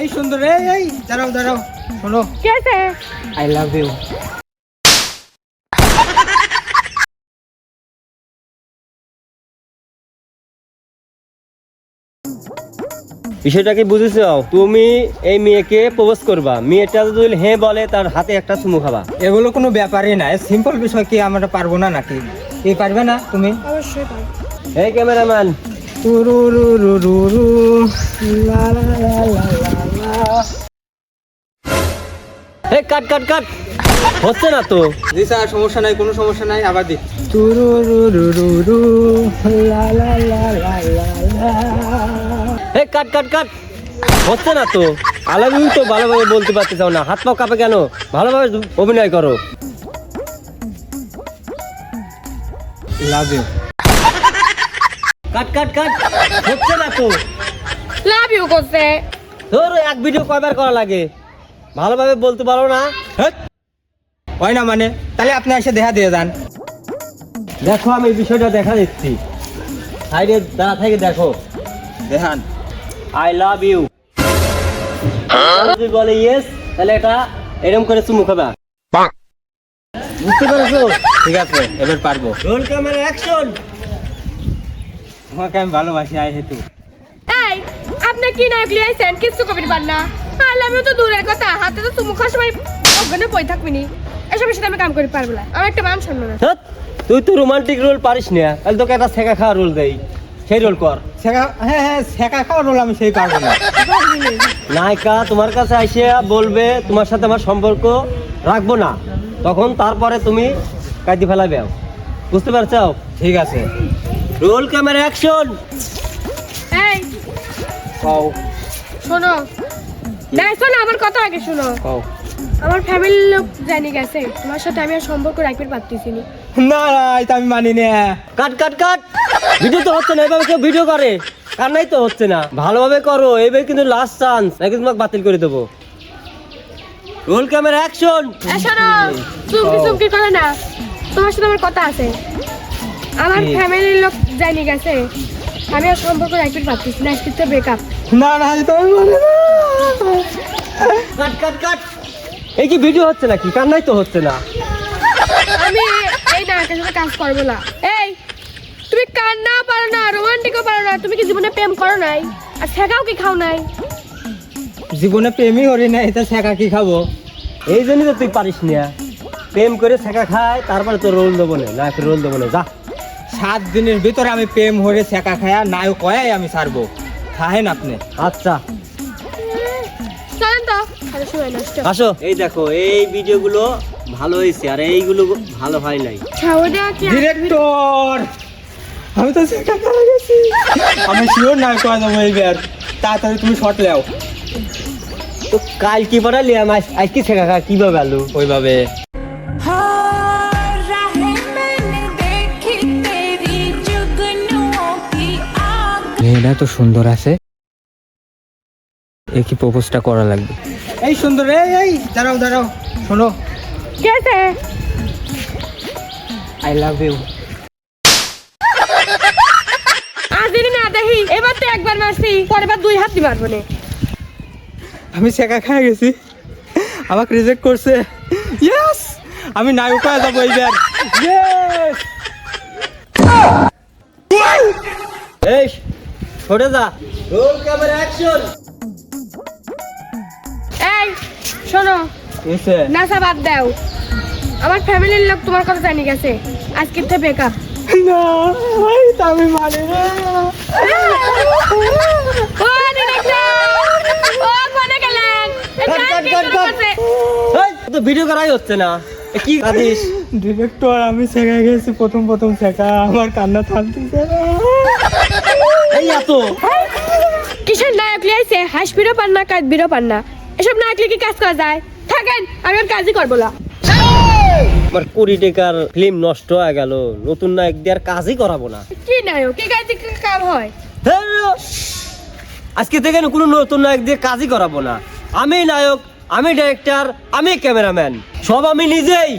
এই সুন্দর এই এই দাঁড়াও দাঁড়াও শোনো। कैसे আই লাভ ইউ বিষয়টা কি বুঝেছ? তুমি এই মেয়েকে প্রপোজ করবা। মেয়েটা যদি হ্যাঁ বলে তার হাতে একটা চুমু খাবা। এগুলো কোনো ব্যাপারই না। সিম্পল বিষয় কি আমরা পারব না নাকি? কি পারবে না তুমি? অবশ্যই এই ক্যামেরাম্যান। টুরু রু রু রু রু, লা লা লা লা লা লা। এই কাট কাট কাট। হচ্ছে না তো? জি স্যার সমস্যা নাই কোনো সমস্যা নাই আবার দি কাট কাট কাট। হচ্ছে না তো? আলাদা তো ভালোভাবে বলতে পারতে চাও না। হাত পা কাঁপে কেন? ভালোভাবে অভিনয় করো। Love you cut cut cut. হচ্ছে না তো? লাভ ইউ করছে। ধরো এক ভিডিও কয়বার করা লাগে। ভালোভাবে বলতে পারো না। হয় না মানে? তাহলে আপনি এসে দেখা দিয়ে যান। দেখো আমি বিষয়টা দেখা দিচ্ছি। সাইডে দাঁড়া থেকে দেখো। দেখান আই লাভ ইউ যদি বলে ইয়েস তাহলে এটা এরকম করে চুমু খাবা। বুঝতে পেরেছ? ঠিক আছে এবার পারব। রোল ক্যামেরা অ্যাকশন তোমাকে আমি ভালোবাসি আই হেতু কি নায়ক লিয়াইছেন কিছু কবির পার না আমিও তো দূরের কথা হাতে তো তুমি অজ্ঞানে পড়ে থাকবি নি। এসবের সাথে আমি কাম করে পারব না। আমার একটা মান সম্মান আছে। তুই তো রোমান্টিক রোল পারিস না। তাহলে তোকে একটা শেখা খাওয়া রোল দেই। সেই রোল কর। শেখা হ্যাঁ হ্যাঁ শেখা খাওয়ার রোল আমি সেই পারব না। নায়িকা তোমার কাছে এসে বলবে তোমার সাথে আমার সম্পর্ক রাখব না। তখন তারপরে তুমি কাঁদি ফেলাবে বুঝতে পারছ? ঠিক আছে। রোল ক্যামেরা অ্যাকশন কও। শোনো। না শোনো আমার কথা আগে শোনো। কও। আমার ফ্যামিলির লোক জানি গেছে তোমার সাথে আমি আর সম্পর্ক রাখতে পারতেছি না। না না এটা আমি মানি না। কাট কাট কাট। ভিডিও তো হচ্ছে না এভাবে কেউ ভিডিও করে। কান্নাই তো হচ্ছে না। ভালোভাবে করো এবার কিন্তু লাস্ট চান্স নাকি তোমাকে বাতিল করে দেবো। রোল ক্যামেরা অ্যাকশন শোনো চুমকি চুমকি করে না। তোমার সাথে আমার কথা আছে। আমার ফ্যামিলির লোক জানি গেছে আমি আর সম্পর্ক রাখতে পারতেছি না আজকে তো ব্রেকআপ না না এটা আমি মানি না। কাট কাট কাট। এই কি ভিডিও হচ্ছে নাকি? কান্নাই তো হচ্ছে না। আমি এই নায়কের সাথে কাজ করব না। এই তুমি কান্না পারো না রোমান্টিকও পারো না তুমি কি জীবনে প্রেম করো নাই? আর শেখাও কি খাও নাই? জীবনে প্রেমই করি না এটা শেখা কি খাব? এই জন্যই তো তুই পারিস না। প্রেম করে শেখা খায় তারপরে তো রোল দেবো না না রোল দেবো না যা। সাত দিনের ভিতরে আমি প্রেম হরে শেখা খায়া নায়ক কয়াই আমি ছাড়বো। খাহেন আপনি? আচ্ছা। চলেন তো তাহলে সময় নষ্ট। আসো। এই দেখো এই ভিডিওগুলো ভালো হয়েছে আর এইগুলো ভালো হয় নাই। কি ডিরেক্টর! আমি তো শেখা খাওয়া গেছি। আমি শিওর নায়ক কয়া যাব এইবার। তাড়াতাড়ি তুমি শট লেও তো কাল কি পড়ালি আমার আজ কি শেখা খা কীভাবে আলু? ওইভাবে। মেয়েটা তো সুন্দর আছে। এ কি প্রপোজটা করা লাগবে? এই সুন্দর এই এই দাঁড়াও দাঁড়াও শোনো। কেসে আই লাভ ইউ আদিন না দেখি। এবার তো একবার মারছি পরের বার দুই হাত দি মারবো না আমি শেখা খাই গেছি। আমাকে রিজেক্ট করছে। ইয়েস আমি নায়ক যাব এইবার। ইয়েস এই সরে যা। রোল ক্যামেরা অ্যাকশন এই শোনো। এসে। নাসা বাদ দাও। আমার ফ্যামিলির লোক তোমার কথা জানি গেছে। আজকে তো ব্রেকআপ না ভাই আমি মানি না। ও ও কোনে গেলেন তো ভিডিও করাই হচ্ছে না। এ কি কাঁদিস? ডিরেক্টর আমি শেখা গেছি প্রথম প্রথম শেখা। আমার কান্না থামতেছে। না এই এত কিসের নায়ক লিয়াইছে হাসবিরও পান না কাঁদবিরও পান না। এসব নায়ক কি কাজ করা যায়? থাকেন আমি আর কাজই করব না আমার কুড়ি টাকার ফিল্ম নষ্ট হয়ে গেল নতুন নায়ক দিয়ে আর কাজই করাবো না। কি নায়ক? কি কাজ কাম হয়? আজকে থেকে কোনো নতুন নায়ক দিয়ে কাজই করাবো না। আমি নায়ক আমি ডাইরেক্টর আমি ক্যামেরাম্যান সব আমি নিজেই।